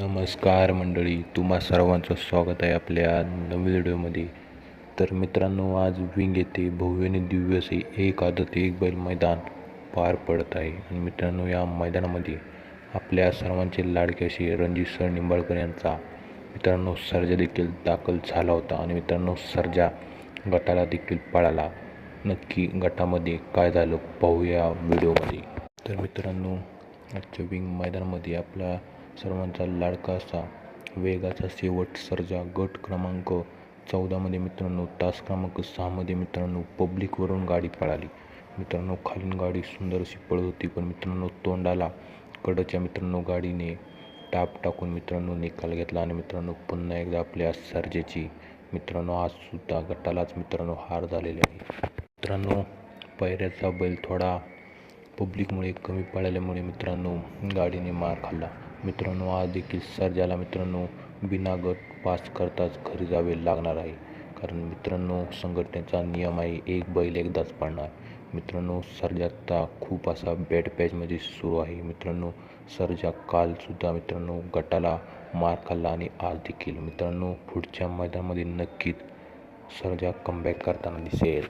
नमस्कार मंडळी तुम्हा सर्वांचं स्वागत आहे आपल्या नवीन व्हिडिओमध्ये. तर मित्रांनो आज विंग येथे भव्य आणि दिव्य असे एक आदत एक बैल मैदान पार पडत आहे. आणि मित्रांनो या मैदानामध्ये आपल्या सर्वांचे लाडके असे रणजित सर निंबाळकर यांचा मित्रांनो सर्जा देखील दाखल झाला होता. आणि मित्रांनो सर्जा गटाला देखील पळाला. नक्की गटामध्ये काय झालं पाहूया व्हिडिओमध्ये. तर मित्रांनो आजच्या विंग मैदानामध्ये आपला सर्वांचा लाडका असा वेगाचा शेवट सर्जा गट क्रमांक चौदामध्ये मित्रांनो तास क्रमांक सहामध्ये मित्रांनो पब्लिकवरून गाडी पळाली. मित्रांनो खालील गाडी सुंदर अशी पळत होती पण मित्रांनो तोंडाला कडच्या मित्रांनो गाडीने टाप टाकून मित्रांनो निकाल घेतला आणि मित्रांनो पुन्हा एकदा आपल्या सर्जेची मित्रांनो आजसुद्धा गटालाच मित्रांनो हार झालेली आहे. मित्रांनो पैऱ्याचा बैल थोडा पब्लिकमुळे कमी पळाल्यामुळे मित्रांनो गाडीने मार खाल्ला. मित्रांनो आज देखील सर्जाला मित्रांनो बिना गट पास करताच घरी जावे लागणार आहे. कारण मित्रांनो संघटनेचा नियम आहे एक बैल एकदाच पडणार मित्रांनो सर्जाचा खूप असा बॅट पॅचमध्ये सुरू आहे. मित्रांनो सर्जा कालसुद्धा मित्रांनो गटाला मार खाल्ला आणि आज देखील मित्रांनो पुढच्या मैदानामध्ये नक्कीच सर्जा कमबॅक करताना दिसेल.